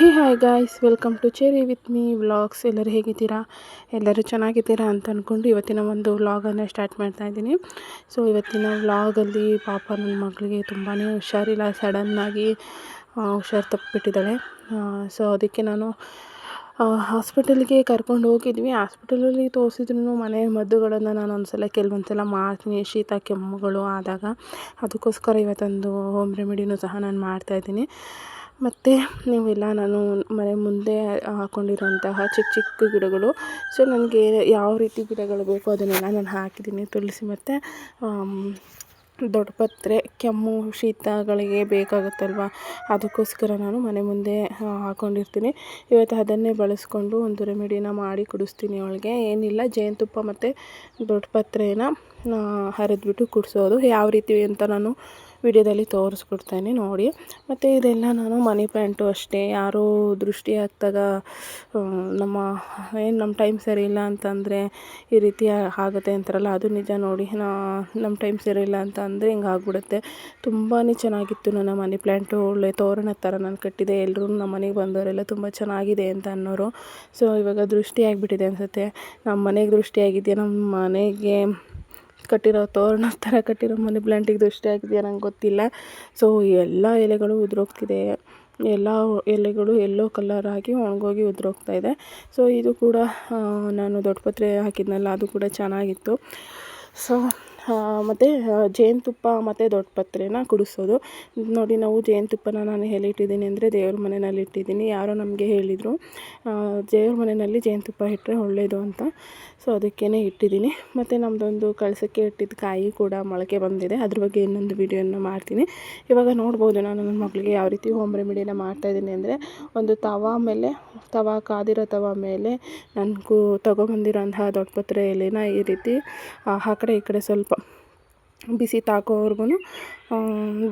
Hey, hi guys welcome to Cheri with me vlogs ಎಲ್ಲರೂ ಹೇಗಿದ್ದೀರಾ? ಎಲ್ಲರೂ ಚೆನ್ನಾಗಿದ್ದೀರಾ ಅಂತ ಅಂದ್ಕೊಂಡು ಇವತ್ತಿನ ಒಂದು ವ್ಲಾಗನ್ನು ಸ್ಟಾರ್ಟ್ ಮಾಡ್ತಾ ಇದ್ದೀನಿ. ಸೊ ಇವತ್ತಿನ ವ್ಲಾಗಲ್ಲಿ ಪಾಪ ನನ್ನ ಮಗಳಿಗೆ ತುಂಬಾ ಹುಷಾರಿಲ್ಲ ಸಡನ್ನಾಗಿ ಹುಷಾರು ತಪ್ಪಿಬಿಟ್ಟಿದ್ದಾಳೆ. ಸೊ ಅದಕ್ಕೆ ನಾನು ಹಾಸ್ಪಿಟಲ್ಗೆ ಕರ್ಕೊಂಡು ಹೋಗಿದ್ವಿ. ಹಾಸ್ಪಿಟಲಲ್ಲಿ ತೋರಿಸಿದ್ರು ಮನೆ ಮದ್ದುಗಳನ್ನು ನಾನು ಒಂದ್ಸಲ ಕೆಲವೊಂದು ಸಲ ಮಾಡ್ತೀನಿ ಶೀತ, ಕೆಮ್ಮುಗಳು ಆದಾಗ ಅದಕ್ಕೋಸ್ಕರ ಇವತ್ತೊಂದು ಹೋಮ್ ರೆಮಿಡಿನೂ ಸಹ ನಾನು ಮಾಡ್ತಾಯಿದ್ದೀನಿ ಮತ್ತು ನೀವೆಲ್ಲ, ನಾನು ಮನೆ ಮುಂದೆ ಹಾಕ್ಕೊಂಡಿರೋಂತಹ ಚಿಕ್ಕ ಚಿಕ್ಕ ಗಿಡಗಳು. ಸೊ ನನಗೆ ಯಾವ ರೀತಿ ಗಿಡಗಳು ಬೇಕೋ ಅದನ್ನೆಲ್ಲ ನಾನು ಹಾಕಿದ್ದೀನಿ. ತುಳಸಿ ಮತ್ತು ದೊಡ್ಡಪತ್ರೆ ಕೆಮ್ಮು, ಶೀತಗಳಿಗೆ ಬೇಕಾಗುತ್ತಲ್ವ? ಅದಕ್ಕೋಸ್ಕರ ನಾನು ಮನೆ ಮುಂದೆ ಹಾಕ್ಕೊಂಡಿರ್ತೀನಿ ಇವತ್ತು ಅದನ್ನೇ ಬಳಸ್ಕೊಂಡು ಒಂದು ರೆಮಿಡಿನ ಮಾಡಿ ಕುಡಿಸ್ತೀನಿ ಅವಳಿಗೆ. ಏನಿಲ್ಲ, ಜೇನುತುಪ್ಪ ಮತ್ತು ದೊಡ್ಡಪತ್ರೆನ ಹರಿದ್ಬಿಟ್ಟು ಕುಡಿಸೋದು. ಯಾವ ರೀತಿ ಅಂತ ನಾನು ವಿಡಿಯೋದಲ್ಲಿ ತೋರಿಸ್ಬಿಡ್ತೇನೆ ನೋಡಿ. ಮತ್ತು ಇದೆಲ್ಲ ನಾನು ಮನಿ ಪ್ಲ್ಯಾಂಟು ಅಷ್ಟೇ. ಯಾರೂ ದೃಷ್ಟಿ ಹಾಕ್ದಾಗ ನಮ್ಮ, ಏನು ನಮ್ಮ ಟೈಮ್ ಸರಿ ಇಲ್ಲ ಅಂತಂದರೆ ಈ ರೀತಿ ಆಗುತ್ತೆ ಅಂತಾರಲ್ಲ, ಅದು ನಿಜ ನೋಡಿ. ನಮ್ಮ ಟೈಮ್ ಸರಿ ಇಲ್ಲ ಅಂತ ಅಂದರೆ ಹಿಂಗೆ ಆಗಿಬಿಡುತ್ತೆ. ತುಂಬಾ ಚೆನ್ನಾಗಿತ್ತು ನನ್ನ ಮನಿ ಪ್ಲ್ಯಾಂಟು ಒಳ್ಳೆ ತೋರಣ ಥರ ನಾನು ಕಟ್ಟಿದೆ. ಎಲ್ಲರೂ ನಮ್ಮ ಮನೆಗೆ ಬಂದವರೆಲ್ಲ ತುಂಬ ಚೆನ್ನಾಗಿದೆ ಅಂತ ಅನ್ನೋರು. ಸೊ, ಇವಾಗ ದೃಷ್ಟಿ ಆಗಿಬಿಟ್ಟಿದೆ ಅನಿಸುತ್ತೆ. ನಮ್ಮ ಮನೆಗೆ ದೃಷ್ಟಿಯಾಗಿದೆಯಾ ನಮ್ಮ ಮನೆಗೆ ಕಟ್ಟಿರೋ ತೋರಣ ಥರ ಕಟ್ಟಿರೋ ಮನಿ ಪ್ಲ್ಯಾಂಟಿಗೆ ದೃಷ್ಟಿ ಆಗಿದೆಯಾ ನಂಗೆ ಗೊತ್ತಿಲ್ಲ. ಸೊ ಎಲ್ಲ ಎಲೆಗಳು ಉದುರೋಗ್ತಿದೆ. ಎಲ್ಲ ಎಲೆಗಳು ಎಲ್ಲೋ ಕಲರ್ ಆಗಿ ಒಣಗೋಗಿ ಉದುರೋಗ್ತಾ ಇದೆ. ಸೊ ಇದು ಕೂಡ ನಾನು ದೊಡ್ಡ ಪತ್ರೆ ಹಾಕಿದ್ನಲ್ಲ, ಅದು ಕೂಡ ಚೆನ್ನಾಗಿತ್ತು. ಸೊ ಮತ್ತು ಜೇನುತುಪ್ಪ ಮತ್ತು ದೊಡ್ಡಪತ್ರೆನ ಕುಡಿಸೋದು. ನೋಡಿ, ನಾವು ಜೇನುತುಪ್ಪನ ನಾನು ಎಲ್ಲಿಟ್ಟಿದ್ದೀನಿ ಅಂದರೆ ದೇವ್ರ ಮನೆಯಲ್ಲಿ ಇಟ್ಟಿದ್ದೀನಿ ಯಾರೋ ನಮಗೆ ಹೇಳಿದರು ದೇವ್ರ ಮನೆಯಲ್ಲಿ ಜೇನುತುಪ್ಪ ಇಟ್ಟರೆ ಒಳ್ಳೆಯದು ಅಂತ. ಸೊ ಅದಕ್ಕೇ ಇಟ್ಟಿದ್ದೀನಿ. ಮತ್ತು ನಮ್ಮದೊಂದು ಕಳಸಕ್ಕೆ ಇಟ್ಟಿದ್ದ ಕಾಯಿ ಕೂಡ ಮೊಳಕೆ ಬಂದಿದೆ. ಅದ್ರ ಬಗ್ಗೆ ಇನ್ನೊಂದು ವಿಡಿಯೋನ ಮಾಡ್ತೀನಿ. ಇವಾಗ ನೋಡ್ಬೋದು ನಾನು ನನ್ನ ಮಗಳಿಗೆ ಯಾವ ರೀತಿ ಹೋಮ್ ರೆಮಿಡಿನ ಮಾಡ್ತಾಯಿದ್ದೀನಿ ಅಂದರೆ, ಒಂದು ತವಾ ಮೇಲೆ, ತವಾ, ಕಾದಿರೋ ತವಾ ಮೇಲೆ ನಾನು ಕು ತೊಗೊಬಂದಿರೋಂತಹ ದೊಡ್ಡಪತ್ರೆ ಈ ರೀತಿ ಆ ಕಡೆ ಈ ಕಡೆ ಸ್ವಲ್ಪ ಬಿಸಿ ತಾಕೋವರ್ಗು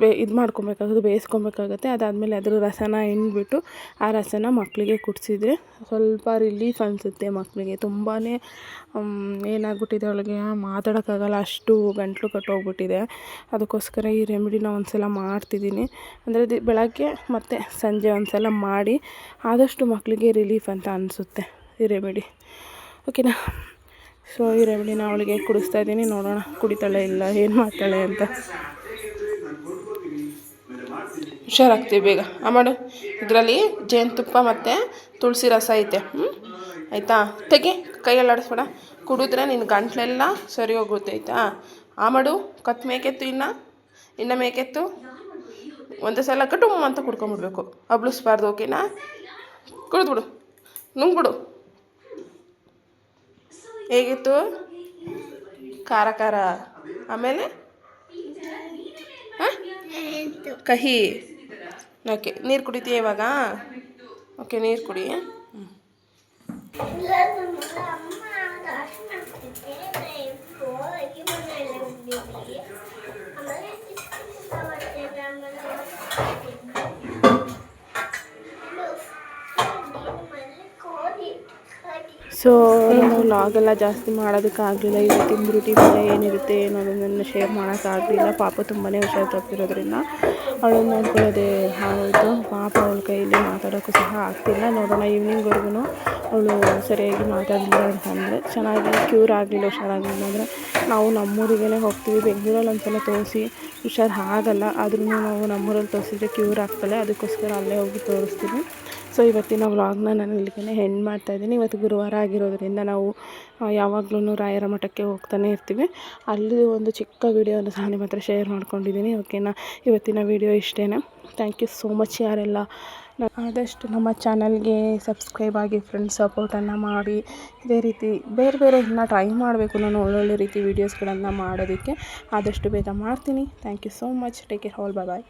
ಬೇ, ಇದು ಮಾಡ್ಕೊಬೇಕಾಗುತ್ತೆ, ಬೇಯಿಸ್ಕೊಬೇಕಾಗತ್ತೆ. ಅದಾದಮೇಲೆ ಅದ್ರ ರಸನ ಹಿಂಡ್ಬಿಟ್ಟು ಆ ರಸನ ಮಕ್ಕಳಿಗೆ ಕುಡಿಸಿದ್ರೆ ಸ್ವಲ್ಪ ರಿಲೀಫ್ ಅನಿಸುತ್ತೆ ಮಕ್ಕಳಿಗೆ ತುಂಬಾ ಏನಾಗ್ಬಿಟ್ಟಿದೆ ಅವಳಿಗೆ ಮಾತಾಡೋಕ್ಕಾಗಲ್ಲ, ಅಷ್ಟು ಗಂಟಲು ಕಟ್ಟೋಗ್ಬಿಟ್ಟಿದೆ. ಅದಕ್ಕೋಸ್ಕರ ಈ ರೆಮಿಡಿನ ಒಂದು ಸಲ ಮಾಡ್ತಿದ್ದೀನಿ. ಅಂದರೆ ದಿ, ಬೆಳಗ್ಗೆ ಮತ್ತು ಸಂಜೆ ಒಂದು ಸಲ ಮಾಡಿ ಆದಷ್ಟು ಮಕ್ಕಳಿಗೆ ರಿಲೀಫ್ ಅಂತ ಅನಿಸುತ್ತೆ ಈ ರೆಮಿಡಿ ಓಕೆನಾ ಸೊ ಈ ರೆಮಿಡಿನ ಅವಳಿಗೆ ಕುಡಿಸ್ತಾ ಇದ್ದೀನಿ ನೋಡೋಣ. ಕುಡಿತಾಳೆ ಇಲ್ಲ, ಏನು ಮಾಡ್ತಾಳೆ ಅಂತ. ಹುಷಾರಾಗ್ತೀವಿ ಬೇಗ. ಆ ಮಾಡು ಇದರಲ್ಲಿ ಜೇನುತುಪ್ಪ ಮತ್ತು ತುಳಸಿ ರಸ ಐತೆ ಹ್ಞೂ ಆಯಿತಾ? ತೆಗಿ, ಕೈಯಲ್ಲಿ ಆಡಿಸ್ಬೇಡ. ಕುಡಿದ್ರೆ ನಿನ್ನ ಗಂಟ್ಲೆಲ್ಲ ಸರಿ ಹೋಗುತ್ತೆ, ಆಯಿತಾ? ಆ ಮಾಡು ಕತ್ ಮೇಕೆತ್ತು ಇನ್ನು? ಇನ್ನು ಮೇಕೆತ್ತು? ಒಂದೇ ಸಲ ಕಟ್ಟು ಅಂತ ಕುಡ್ಕೊಂಬಿಡ್ಬೇಕು. ಅಬ್ಳಿಸ್ಬಾರ್ದು ಓಕೆನಾ? ಕುಡಿದ್ಬಿಡು. ನುಂಗ್ಬಿಡು. ಹೇಗಿತ್ತು? ಖಾರ ಖಾರ. ಆಮೇಲೆ? ಕಹಿ. ಓಕೆ ನೀರು ಕುಡಿತೀಯ ಇವಾಗ? ಓಕೆ ನೀರು ಕುಡಿ. ಸೊ ನಾನು ವ್ಲಾಗೆಲ್ಲ ಜಾಸ್ತಿ ಮಾಡೋದಕ್ಕಾಗಲಿಲ್ಲ. ಇವತ್ತಿನ ರೂಟೀನೆಲ್ಲ ಏನಿರುತ್ತೆ ಅನ್ನೋದನ್ನು ಶೇರ್ ಮಾಡೋಕ್ಕಾಗಲಿಲ್ಲ. ಪಾಪ ತುಂಬಾ ಹುಷಾರು ತಪ್ಪಿರೋದ್ರಿಂದ ಅವಳನ್ನು ನೋಡ್ಕೊಳ್ಳೋದೇ ಪಾಪ ಅವಳ ಕೈಯಲ್ಲಿ ಮಾತಾಡೋಕ್ಕೂ ಸಹ ಆಗ್ತಿಲ್ಲ. ನೋಡೋಣ ಈವ್ನಿಂಗ್ವರೆಗೂ ಅವಳು ಸರಿಯಾಗಿ ಮಾತಾಡಲಿಲ್ಲ ಅಂತಂದರೆ ಚೆನ್ನಾಗಿ ಕ್ಯೂರ್ ಆಗಲಿಲ್ಲ, ಹುಷಾರಾಗಲಿಲ್ಲ ಅಂದರೆ ನಾವು ನಮ್ಮೂರಿಗೇ ಹೋಗ್ತೀವಿ. ಬೆಂಗಳೂರಲ್ಲಿ ಒಂದು ಸಲ ತೋರಿಸಿ ಹುಷಾರು ಆಗಲ್ಲ. ಆದ್ರೂ ನಾವು ನಮ್ಮೂರಲ್ಲಿ ತೋರಿಸಿದ್ರೆ ಕ್ಯೂರ್ ಆಗ್ತಾಳೆ ಅದಕ್ಕೋಸ್ಕರ ಅಲ್ಲೇ ಹೋಗಿ ತೋರಿಸ್ತೀವಿ. ಸೊ ಇವತ್ತಿನ ವ್ಲಾಗ್ನ ನಾನು ಇಲ್ಲಿಗೆ ಹೆಣ್ಣು ಮಾಡ್ತಾಯಿದ್ದೀನಿ ಇವತ್ತು ಗುರುವಾರ ಆಗಿರೋದ್ರಿಂದ ನಾವು ಯಾವಾಗಲೂ ರಾಯರ ಮಠಕ್ಕೆ ಹೋಗ್ತಾನೆ ಇರ್ತೀವಿ. ಅಲ್ಲಿ ಒಂದು ಚಿಕ್ಕ ವಿಡಿಯೋನ ಸಹ ನಿಮ್ಮ ಹತ್ರ ಶೇರ್ ಮಾಡ್ಕೊಂಡಿದ್ದೀನಿ ಓಕೆನಾ ಇವತ್ತಿನ ವಿಡಿಯೋ ಇಷ್ಟೇ ಥ್ಯಾಂಕ್ ಯು ಸೋ ಮಚ್ ಯಾರೆಲ್ಲ ಆದಷ್ಟು ನಮ್ಮ ಚಾನಲ್ಗೆ ಸಬ್ಸ್ಕ್ರೈಬ್ ಆಗಿ ಫ್ರೆಂಡ್ಸ್ ಸಪೋರ್ಟನ್ನು ಮಾಡಿ. ಇದೇ ರೀತಿ ಬೇರೆ ಬೇರೆ ಟ್ರೈ ಮಾಡಬೇಕು ನಾನು ಒಳ್ಳೊಳ್ಳೆ ರೀತಿ ವೀಡಿಯೋಸ್ಗಳನ್ನು ಮಾಡೋದಕ್ಕೆ ಆದಷ್ಟು ಬೇಗ ಮಾಡ್ತೀನಿ. Thank you so much take care all bye bye